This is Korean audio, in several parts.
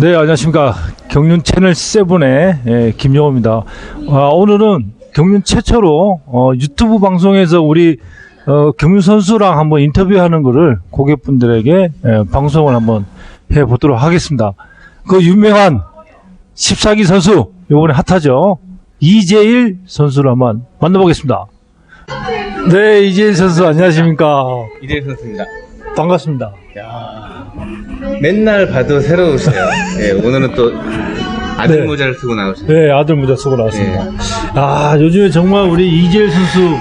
네, 안녕하십니까. 경륜 채널 세븐의 예, 김영호입니다. 아, 오늘은 경륜 최초로 어, 유튜브 방송에서 우리 어, 경륜 선수랑 한번 인터뷰하는 거를 고객분들에게 예, 방송을 한번 해 보도록 하겠습니다. 그 유명한 14기 선수, 요번에 핫하죠. 이재일 선수를 한번 만나보겠습니다. 네, 이재일 선수 안녕하십니까. 이대일 선수입니다. 반갑습니다. 야 맨날 봐도 새로우세요. 예, 오늘은 또 아들 네. 모자를 쓰고 나오셨네요. 네, 아들 모자 쓰고 나왔습니다. 아, 요즘에 정말 우리 이재일 선수,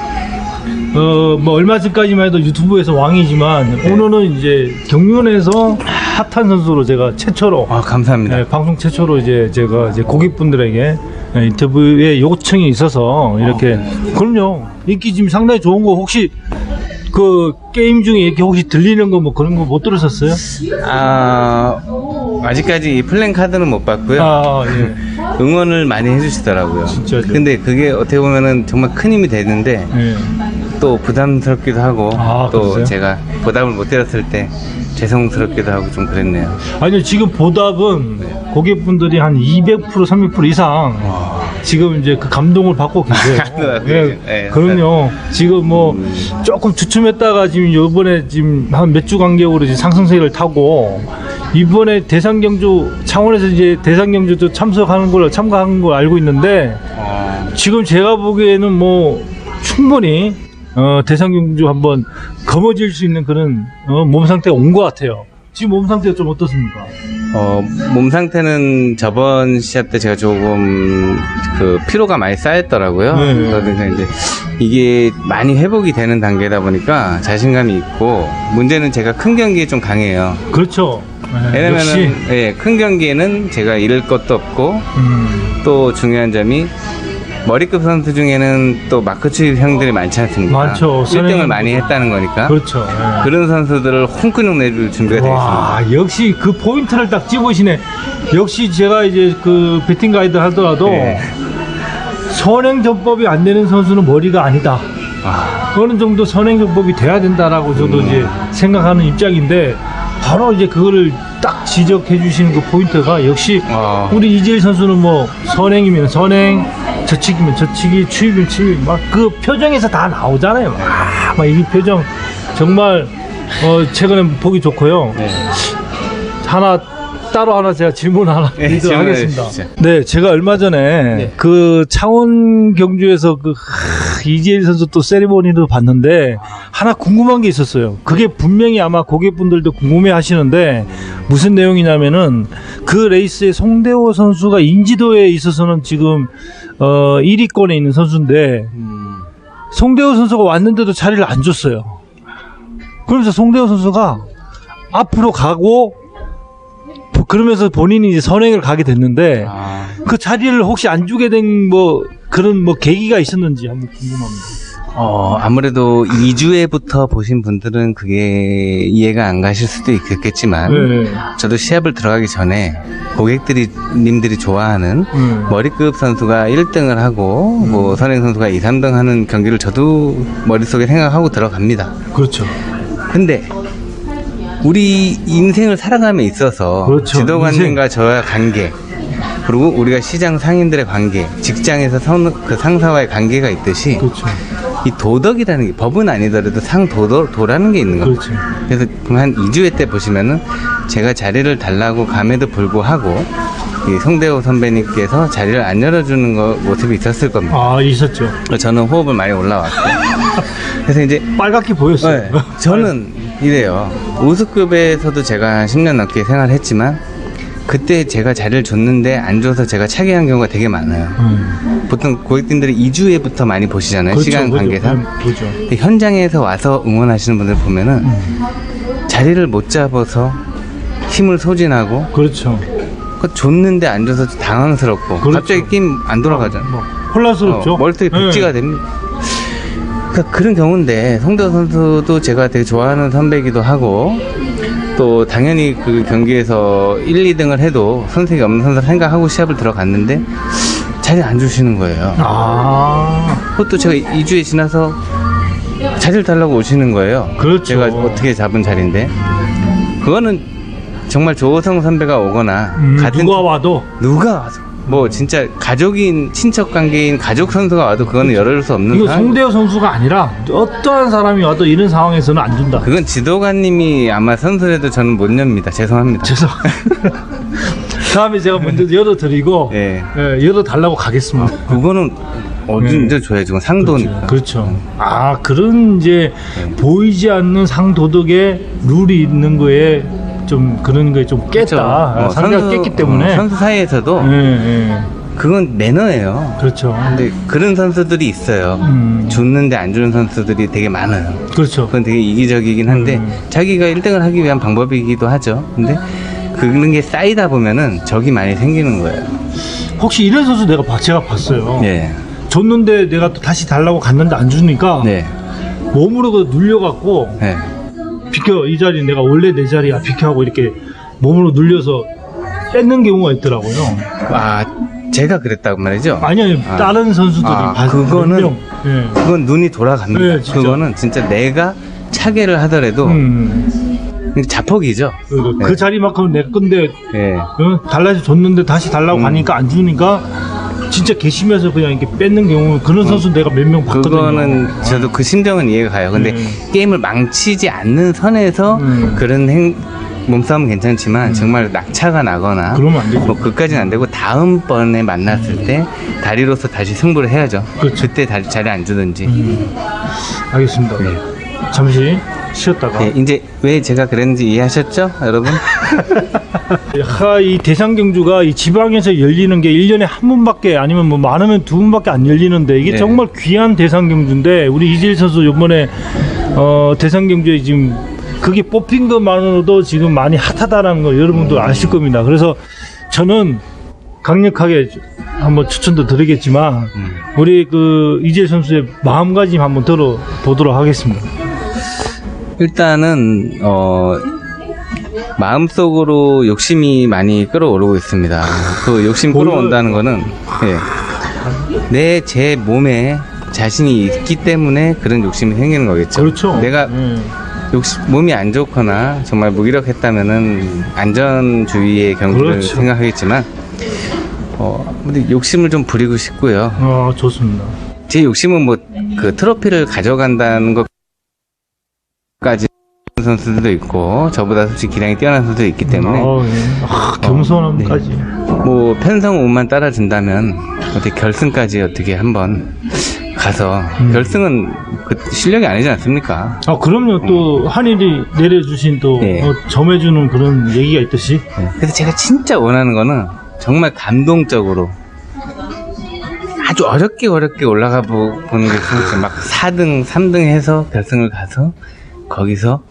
어, 뭐, 얼마 전까지만 해도 유튜브에서 왕이지만, 네. 오늘은 이제 경륜에서 핫한 선수로 제가 최초로, 아, 감사합니다. 네, 방송 최초로 이제 제가 이제 고객분들에게 네, 인터뷰에 요청이 있어서 이렇게, 아, 그럼요. 인기 지금 상당히 좋은 거 혹시 그 게임 중에 이렇게 혹시 들리는 거 뭐 그런 거 못 들으셨어요? 아, 아직까지 이 플랜 카드는 못 봤고요. 아, 예. 응원을 많이 해주시더라고요. 진짜죠? 근데 그게 어떻게 보면은 정말 큰 힘이 되는데 예. 또 부담스럽기도 하고 아, 또 그러세요? 제가 보답을 못 드렸을 때 죄송스럽기도 하고 좀 그랬네요. 아니요, 지금 보답은 고객분들이 한 200%, 300% 이상 지금 이제 그 감동을 받고 계세요. 감동을 예, 받고 계세요. 예, 그럼요. 지금 뭐 조금 주춤했다가 지금 요번에 지금 한 몇 주 간격으로 이제 상승세를 타고 이번에 대상 경주 창원에서 이제 대상 경주도 참석하는 걸 참가한 걸 알고 있는데 어, 지금 제가 보기에는 뭐 충분히 어, 대상 경주 한번 거머쥘 수 있는 그런 어, 몸 상태가 온 것 같아요. 지금 몸 상태가 좀 어떻습니까? 어, 몸 상태는 저번 시합 때 제가 조금 그 피로가 많이 쌓였더라고요. 네. 그러니까 이제 이게 많이 회복이 되는 단계다 보니까 자신감이 있고 문제는 제가 큰 경기에 좀 강해요. 그렇죠. 네, 왜냐면은 역시 예, 큰 경기에는 제가 잃을 것도 없고 음, 또 중요한 점이 머리급 선수 중에는 또 마크치 형들이 많지 않습니까? 많죠. 1등을 많이 했다는 거니까. 그렇죠. 네. 그런 선수들을 홍근육 내줄 준비가. 와 역시 그 포인트를 딱 집으시네. 역시 제가 이제 그 배팅 가이드 하더라도 네. 선행 전법이 안 되는 선수는 머리가 아니다. 아, 어느 정도 선행 전법이 돼야 된다라고 저도 이제 생각하는 입장인데 바로 이제 그거를 딱 지적해 주시는 그 포인트가 역시 어. 우리 이재일 선수는 뭐 선행이면 선행, 저치기면 저치기, 추입이면 추입, 막그 표정에서 다 나오잖아요. 막, 막이 표정 정말 어 최근에 보기 좋고요. 네. 하나 따로 하나 제가 질문 하나 네, 드리도록 하겠습니다. 주시죠. 네, 제가 얼마 전에 네. 그 창원 경주에서 그 하, 이재일 선수 또 세리머니도 봤는데 하나 궁금한 게 있었어요. 그게 분명히 아마 고객분들도 궁금해 하시는데 무슨 내용이냐면은 그 레이스에 송대호 선수가 인지도에 있어서는 지금 어 1위권에 있는 선수인데 음, 송대호 선수가 왔는데도 자리를 안 줬어요. 그러면서 송대호 선수가 앞으로 가고 그러면서 본인이 이제 선행을 가게 됐는데 아, 그 자리를 혹시 안 주게 된 뭐 그런 뭐 계기가 있었는지 한번 궁금합니다. 어, 아무래도 2주에부터 보신 분들은 그게 이해가 안 가실 수도 있겠지만, 네. 저도 시합을 들어가기 전에 고객들이, 님들이 좋아하는 음. 머리급 선수가 1등을 하고, 뭐, 선행 선수가 2, 3등 하는 경기를 저도 머릿속에 생각하고 들어갑니다. 그렇죠. 근데, 우리 인생을 살아감에 있어서, 그렇죠. 지도관님과 저와 관계, 그리고 우리가 시장 상인들의 관계, 직장에서 선, 그 상사와의 관계가 있듯이, 그렇죠. 이 도덕이라는 게 법은 아니더라도 상도덕 도라는 게 있는 겁니다. 그렇죠. 그래서 한 2주회 때 보시면은 제가 자리를 달라고 감에도 불구하고 이 송대호 선배님께서 자리를 안 열어주는 거 모습이 있었을 겁니다. 아 있었죠. 저는 호흡을 많이 올라왔고 그래서 이제 빨갛게 보였어요. 네, 저는 이래요. 우수급에서도 제가 10년 넘게 생활했지만 그때 제가 자리를 줬는데 안 줘서 제가 차게 한 경우가 되게 많아요. 음. 보통 고객님들이 2주회부터 많이 보시잖아요. 그렇죠, 시간 그렇죠. 관계상. 음, 그렇죠. 근데 현장에서 와서 응원하시는 분들 보면은 자리를 못 잡아서 힘을 소진하고 그렇죠. 그 줬는데 안 줘서 당황스럽고 그렇죠. 갑자기 게임 안 돌아가잖아. 뭐 혼란스럽죠. 어, 머릿속에 네. 백지가 됩니다. 그러니까 그런 경우인데 송대호 선수도 제가 되게 좋아하는 선배이기도 하고 또 당연히 그 경기에서 1, 2등을 해도 선색이 없는 선수를 생각하고 시합을 들어갔는데 자리 안 주시는 거예요. 아 그것도 제가 2주에 지나서 자리를 달라고 오시는 거예요. 그렇죠. 제가 어떻게 잡은 자리인데. 그거는 정말 조호성 선배가 오거나 음, 같은 누가 와도 누가 와서 뭐 진짜 가족인 친척 관계인 가족 선수가 와도 그거는 열을 수 없는 이거 상황. 송대호 선수가 아니라 어떠한 사람이 와도 이런 상황에서는 안 준다. 그건 지도관님이 아마 선수라도 저는 못 엽니다. 죄송합니다. 죄송. 다음에 제가 먼저 열어드리고 예. 예, 열어달라고 가겠습니다. 그거는 어딘지 줘야지. 그건 상도니까. 그렇죠. 아 그런 이제 네. 보이지 않는 상도덕의 룰이 있는 거에 좀 그런 거에 좀 깼다. 그렇죠. 어, 상대가 선수- 깼기 때문에. 어, 선수 사이에서도 예, 예. 그건 매너예요. 그렇죠. 근데 그런 선수들이 있어요. 음. 줬는데 안 주는 선수들이 되게 많아요. 그렇죠. 그건 되게 이기적이긴 한데 음. 자기가 1등을 하기 위한 방법이기도 하죠. 근데 그런 게 쌓이다 보면은 적이 많이 생기는 거예요. 혹시 이런 선수 내가 봐- 제가 봤어요. 네. 줬는데 내가 또 다시 달라고 갔는데 안 주니까 네. 몸으로 그 눌려갖고 네. 비켜 이 자리 내가 원래 내 자리야 비켜 하고 이렇게 몸으로 눌려서 뺏는 경우가 있더라고요. 아, 제가 그랬다고 말이죠? 아니 아니 아. 다른 선수들이 아, 봤- 그거는- 몇 명. 예. 그건 눈이 돌아갑니다. 네, 진짜. 그거는 진짜 내가 차게를 하더라도 음. 자폭이죠. 그, 네. 그 자리만큼 내 건데 예. 어? 달라서 줬는데 다시 달라고 음. 가니까 안 주니까 진짜 개심해서 그냥 이렇게 뺏는 경우 그런 선수 내가 몇 명 봤거든요. 그거는 저도 그 심정은 이해가 가요. 근데 음. 게임을 망치지 않는 선에서 음. 그런 행, 몸싸움은 괜찮지만 정말 낙차가 나거나 그러면 안 되죠. 뭐 그까지는 안 되고 다음번에 만났을 때 다리로서 다시 승부를 해야죠. 그렇죠. 때 다리, 자리 안 주든지. 음. 알겠습니다. 네. 잠시 쉬었다가 네, 이제 왜 제가 그랬는지 이해하셨죠, 여러분? 하, 이 대상 경주가 이 지방에서 열리는 게 1년에 한 번밖에 아니면 뭐 많으면 두 번밖에 안 열리는데 이게 네. 정말 귀한 대상 경주인데 우리 이질 선수 요번에 어, 대상 경주에 지금 그게 뽑힌 것만으로도 지금 많이 핫하다는 거 여러분도 아실 겁니다. 그래서 저는 강력하게 한번 추천도 드리겠지만 우리 그 이재 선수의 마음가짐 한번 들어보도록 하겠습니다. 일단은 어 마음속으로 욕심이 많이 끌어오르고 있습니다. 그 욕심 끌어온다는 거는 내제 몸에 자신이 있기 때문에 그런 욕심이 생기는 거겠죠. 그렇죠. 내가 음. 욕심, 몸이 안 좋거나 정말 무기력했다면은 안전주의의 경우를 그렇죠. 생각하겠지만 어 근데 욕심을 좀 부리고 싶고요. 어, 좋습니다. 제 욕심은 뭐 그 트로피를 가져간다는 것 까지 선수들도 있고 저보다 솔직히 기량이 뛰어난 선수도 있기 때문에 어, 예. 아, 겸손함까지. 뭐 편성 5만 따라준다면 어떻게 결승까지 어떻게 한번 가서 음. 결승은 그 실력이 아니지 않습니까? 아 그럼요 또 한일이 내려주신 또 네. 어, 점해주는 그런 얘기가 있듯이 네. 그래서 제가 진짜 원하는 거는 정말 감동적으로 아주 어렵게 어렵게 올라가 보, 보는 게 진짜 막 4등, 3등 해서 결승을 가서 거기서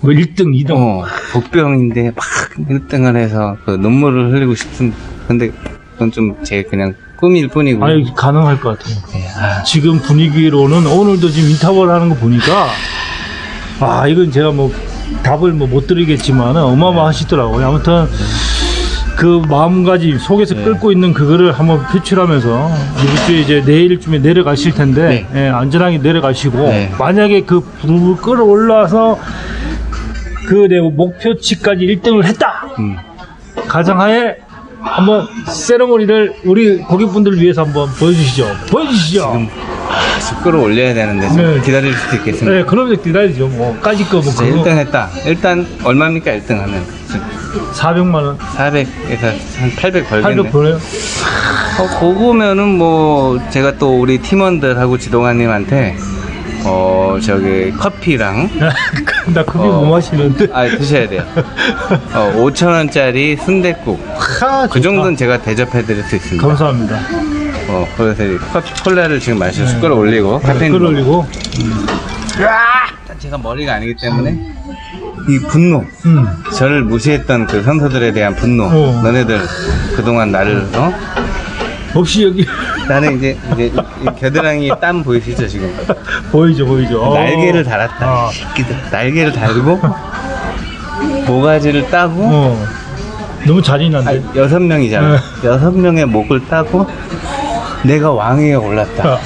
뭐 1등 2등. 어, 복병인데 막 1등을 해서 그 눈물을 흘리고 싶은 근데 그건 좀 제 그냥 꿈일 뿐이고. 아니 가능할 것 같아요. 네, 아, 지금 분위기로는 오늘도 지금 인터벌 하는 거 보니까 아 이건 제가 뭐 답을 뭐 못 드리겠지만 어마어마하시더라고요. 아무튼 그 마음가짐 속에서 네. 끓고 있는 그거를 한번 표출하면서 이번 주에 이제 내일쯤에 내려가실 텐데 예, 안전하게 내려가시고 네. 만약에 그 불을 끌어올라서 그 내 목표치까지 1등을 했다 음. 가정하에 한번 세레모니를 우리 고객분들을 위해서 한번 보여주시죠 보여주시죠 다 시 끌어올려야 되는데 좀 네. 기다릴 수도 있겠습니다 네, 그럼 이제 기다리죠. 뭐, 까짓 거, 뭐, 자, 그거. 1등 했다 일단 얼마입니까 1등 하면 400만 원. 400에서 한 800 벌겠네 800 보내요? 어, 그거면은 뭐 제가 또 우리 팀원들하고 지동아님한테 어 저기 커피랑 나 그게 어. 못 마시는데. 아 드셔야 돼요. 어 5천 원짜리 순댓국 하, 그 정도는 제가 대접해드릴 수 있습니다. 감사합니다. 어 그래서 이 커피 콜라를 지금 마시고 숟가락 올리고 카페인 끌어올리고. 일단 제가 머리가 아니기 때문에 이 분노 음. 저를 무시했던 그 선수들에 대한 분노 어. 너네들 그동안 나를 어 혹시 여기, 나는 이제 이제 이 겨드랑이 땀 보이시죠 지금 보이죠, 보이죠. 어. 날개를 달았다. 아. 새끼들. 날개를 달고 모가지를 따고 어. 너무 아, 잔인한데. 여섯 명이잖아. 네. 여섯 명의 목을 따고 내가 왕위에 올랐다.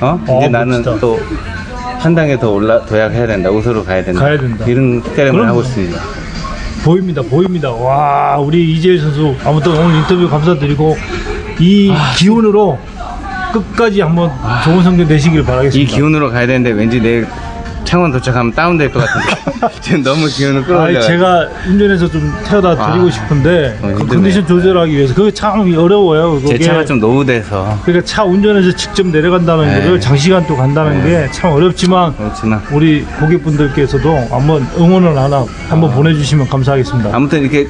아, 어? 이제 어, 나는 멋지다. 또 한 단계 더 올라 도약해야 된다. 우수로 가야 된다. 가야 된다. 이런 그럼요. 하고 있습니다. 보입니다, 보입니다. 와, 우리 이재일 선수 아무튼 오늘 인터뷰 감사드리고 이 기운으로 끝까지 한번 좋은 성적 내시길 이 바라겠습니다. 기운으로 가야 되는데 왠지 내일 창원 도착하면 다운될 것 같은데 지금 너무 기운을 아, 끌어올려 제가 운전해서 좀 태워다 드리고 아, 싶은데 어, 그 힘드네. 컨디션 조절하기 위해서 그게 참 어려워요. 제 그게. 차가 좀 노후돼서 그러니까 차 운전해서 직접 내려간다는 네. 거를 장시간 또 간다는 게참 어렵지만 그렇지만 우리 고객분들께서도 한번 응원을 하나 한번 보내주시면 감사하겠습니다. 아무튼 이렇게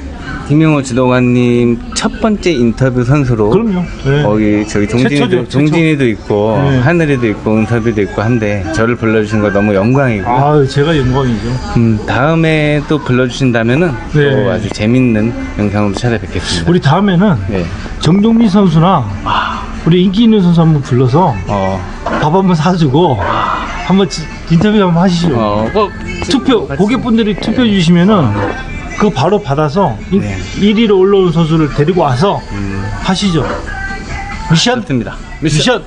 김영호 지도관님 첫 번째 인터뷰 선수로 그럼요. 네. 거기 저기 종진이도, 최초죠, 최초. 종진이도 있고 네. 하늘이도 있고 은섭이도 있고 한데 저를 불러주신 거 너무 영광 이고 아, 제가 영광이죠. 음, 다음에 또 불러주신다면은 네. 또 아주 재밌는 영상으로 찾아뵙겠습니다. 우리 다음에는 네. 정종민 선수나 우리 인기 있는 선수 한번 불러서 어, 밥 한번 사주고 한번 지- 인터뷰 한번 하시죠. 어, 꼭 투표 같이- 고객분들이 투표해 주시면은 그거 바로 받아서 네. 1위로 올라온 선수를 데리고 와서 음, 하시죠. 미션 좋습니다. 미션